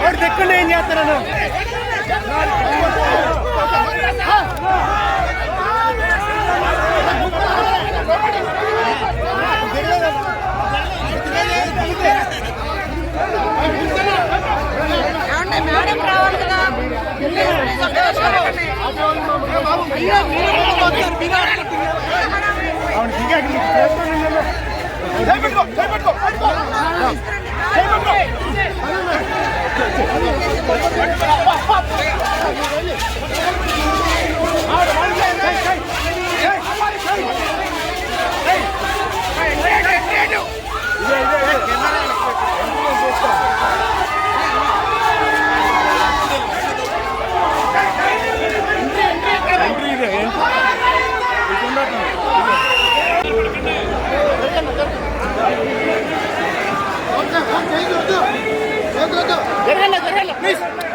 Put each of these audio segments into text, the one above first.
వాడు దిక్కుండా ఏం చేస్తారన్నా మేడం రావాలి కదా? అయ్యో మీరు అవును దిగాడు মিস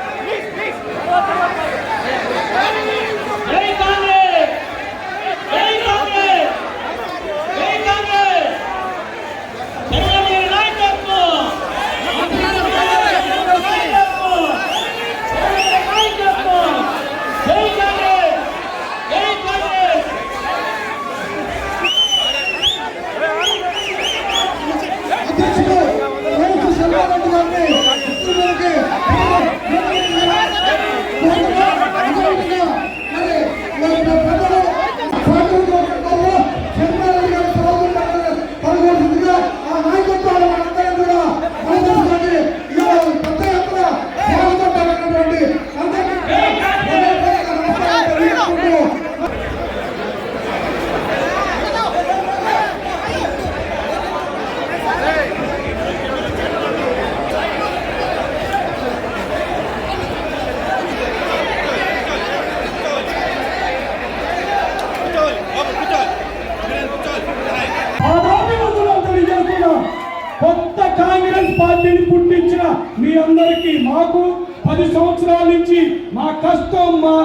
కొత్త కాంగ్రెస్ పార్టీని పుట్టించిన మీ అందరికీ మాకు పది సంవత్సరాల నుంచి మా కష్టం మా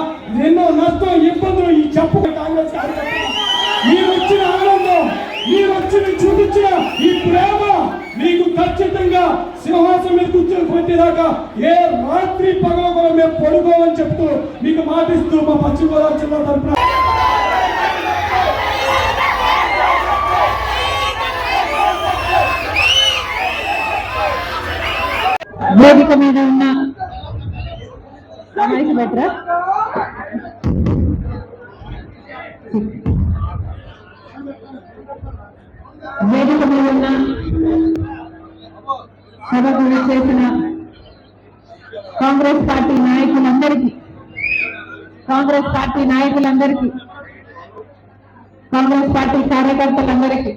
ఎన్నో నష్టం ఇబ్బందులు ఈ చెప్పు కాంగ్రెస్ మీరు వచ్చిన ఆనందం మీరు వచ్చిన చూపించిన ఈ ప్రేమ మీకు ఖచ్చితంగా సింహాసనం మీద కూర్చొని కొట్టేదాకా ఏ రాత్రి పగల కూడా మేము పడుకోమని చెప్తూ మీకు మాటిస్తూ మా పశ్చిమ గోదావరి జిల్లా తరఫున వేదిక మీద ఉన్న బెటరా వేదిక మీద ఉన్న సభకు చేసిన కాంగ్రెస్ పార్టీ నాయకులందరికీ కాంగ్రెస్ పార్టీ నాయకులందరికీ కాంగ్రెస్ పార్టీ కార్యకర్తలందరికీ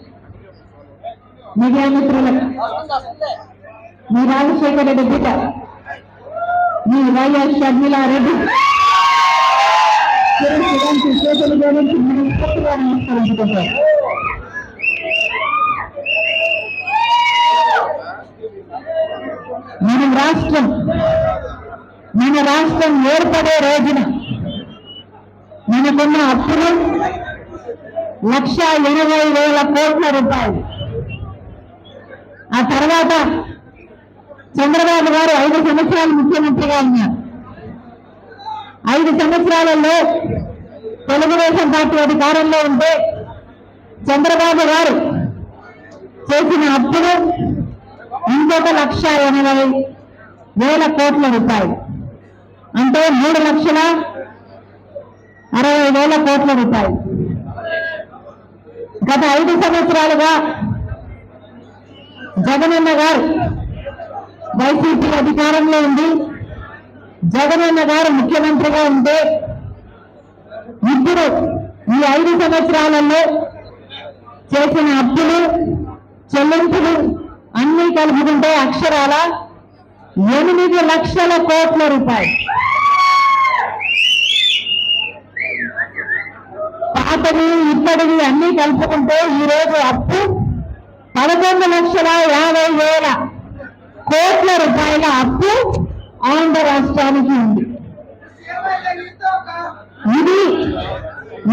మీడియా మిత్రులకు మీ రాజశేఖర రెడ్డి బిడ్డ మీ వైఎస్ షర్మిలారెడ్డి. సురేష్ చేతులు జోడించి మనం పూర్తిగా నమస్కరించుకుంటారు మన రాష్ట్రం మన రాష్ట్రం ఏర్పడే రోజున మనకున్న అప్పులు లక్ష ఎనభై వేల కోట్ల రూపాయలు. ఆ తర్వాత చంద్రబాబు గారు ఐదు సంవత్సరాలు ముఖ్యమంత్రిగా ఉన్నారు. ఐదు సంవత్సరాలలో తెలుగుదేశం పార్టీ అధికారంలో ఉంటే చంద్రబాబు గారు చేసిన అప్పులు ఇంకొక లక్ష ఎనభై వేల కోట్ల రూపాయలు. అంటే మూడు లక్షల అరవై వేల కోట్ల రూపాయలు. గత ఐదు సంవత్సరాలుగా జగనన్న గారు వైసీపీ అధికారంలో ఉంది. జగనన్న గారు ముఖ్యమంత్రిగా ఉంటే ఇద్దరు ఈ ఐదు సంవత్సరాలలో చేసిన అప్పులు చెల్లింపులు అన్ని కలుపుకుంటే అక్షరాల ఎనిమిది లక్షల కోట్ల రూపాయలు. పాతవి ఇప్పటివి అన్ని కలుపుకుంటే ఈ రోజు అప్పు పదకొండు లక్షల యాభై రూపాయల అప్పు ఆంధ్ర రాష్ట్రానికి ఉంది. ఇది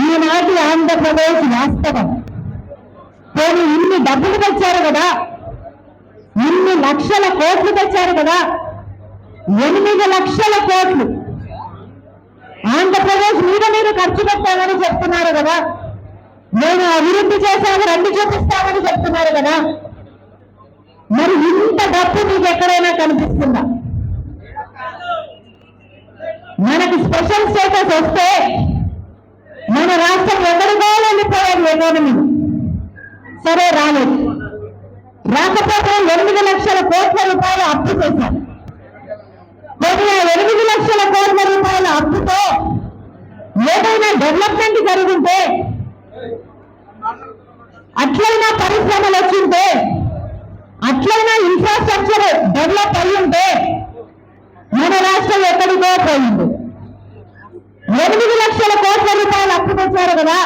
ఈనాటి ఆంధ్రప్రదేశ్ వాస్తవం. పోనీ ఇన్ని డబ్బులు తెచ్చారు కదా? ఇన్ని లక్షల కోట్లు తెచ్చారు కదా? ఎనిమిది లక్షల కోట్లు. ఆంధ్రప్రదేశ్ మీద మీరు ఖర్చు పెట్టామని చెప్తున్నారు కదా? నేను అభివృద్ధి చేశాను రెండు చూపిస్తామని చెప్తున్నారు కదా? మరి ఇంత డబ్బు మీకు ఎక్కడైనా కనిపిస్తుందా? మనకి స్పెషల్ స్టేటస్ వస్తే మన రాష్ట్రం ఎక్కడికో వెళ్ళిపోయారు ఎకానమీ సరే రాలేదు. రాకపోతే ఎనిమిది లక్షల కోట్ల రూపాయలు అప్పు చేశారు. మరి ఆ ఎనిమిది లక్షల కోట్ల రూపాయల అప్పుతో ఏదైనా డెవలప్మెంట్ జరుగుంటే అట్లయినా పరిశ్రమలు వచ్చింటే అట్లయినా ఇన్ఫ్రాస్ట్రక్చర్ డెవలప్ అయి ఉంటే మన రాష్ట్రం ఎక్కడికో పోయింది. ఎనిమిది లక్షల కోట్ల రూపాయలు అప్పు తెచ్చారు కదా.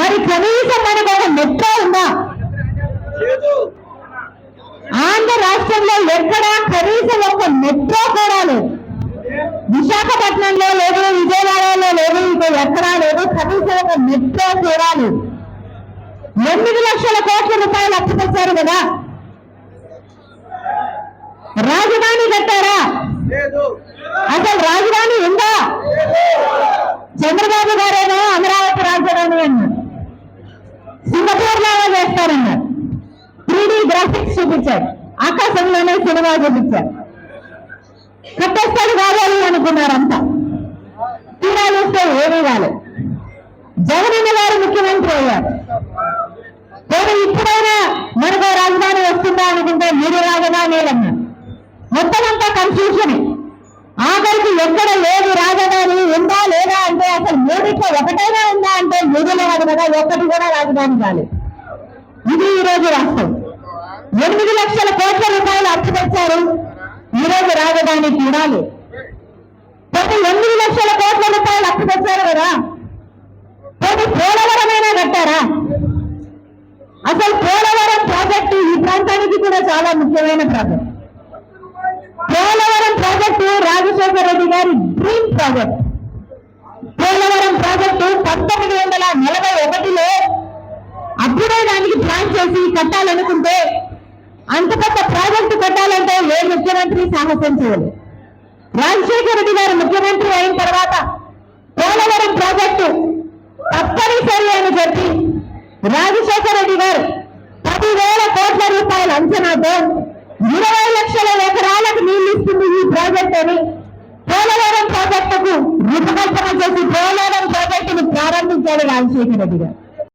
మరి కనీసం మనకు ఒక మెట్రో ఉందా? ఆంధ్ర రాష్ట్రంలో ఎక్కడా కనీసం ఒక మెట్రో కూడా లేదు. విశాఖపట్నంలో లేదు విజయవాడలో లేదు ఇక ఎక్కడా లేదు కనీసం ఒక మెట్రో కూడా లేదు. ఎనిమిది లక్షల కోట్ల రూపాయలు అప్పు తెచ్చారు కదా. రాజధాని కట్టారా? అసలు రాజధాని ఉందా? చంద్రబాబు గారేమో అమరావతి రాజధాని అన్నారు సింగపూర్ లాగా చేస్తారన్నారు త్రీ గ్రాఫిక్స్ చూపించారు. ఆకాశంలోనే సినిమా చూపించారు. కట్టేస్తాడు కావాలి అనుకున్నారంతా తీరా చూస్తే ఏమీ కాలేదు జగనన్న గారు ముఖ్యమంత్రి అయ్యారు. మనకు రాజధాని వస్తుందా అనుకుంటే మీరు రాజధాని అన్నారు మొత్తం అంతా కన్ఫ్యూజన్ ఆఖరికి ఎక్కడ లేదు రాజధాని ఉందా లేదా అంటే అసలు మూడిట్లో ఒకటైనా ఉందా అంటే ఏది లేదు కదా ఒక్కటి కూడా రాజధాని కాలేదు. ఇది ఈరోజు రాష్ట్రం ఎనిమిది లక్షల కోట్ల రూపాయలు అప్పు తెచ్చారు. ఈ రోజు రాజధాని తీరాలి ప్రతి ఎనిమిది లక్షల కోట్ల రూపాయలు అప్పు తెచ్చారు కదా. ప్రతి పోలవరమైనా కట్టారా? అసలు పోలవరం ప్రాజెక్టు ఈ ప్రాంతానికి కూడా చాలా ముఖ్యమైన ప్రాజెక్ట్. పోలవరం ప్రాజెక్టు రాజశేఖర రెడ్డి గారి డ్రీమ్ ప్రాజెక్ట్ పోలవరం ప్రాజెక్టు పంతొమ్మిది వందల నలభై ఒకటిలో అప్పుడే దానికి ప్లాన్ చేసి కట్టాలనుకుంటే అంత పెద్ద ప్రాజెక్టు కట్టాలంటే ఏ ముఖ్యమంత్రి సాహసం చేయలేదు రాజశేఖర రెడ్డి గారు ముఖ్యమంత్రి అయిన తర్వాత పోలవరం ప్రాజెక్టు తప్పనిసరి అని చెప్పి రాజశేఖర రెడ్డి గారు పదివేల కోట్ల రూపాయల అంచనాతో ఇరవై లక్షల ఎకరాలకు నీళ్ళు ఇస్తుంది ఈ ప్రాజెక్ట్ అని పోలవరం ప్రాజెక్టుకు రూపకల్పన చేసి పోలవరం ప్రాజెక్టును ప్రారంభించాడు రాజశేఖర రెడ్డి గారు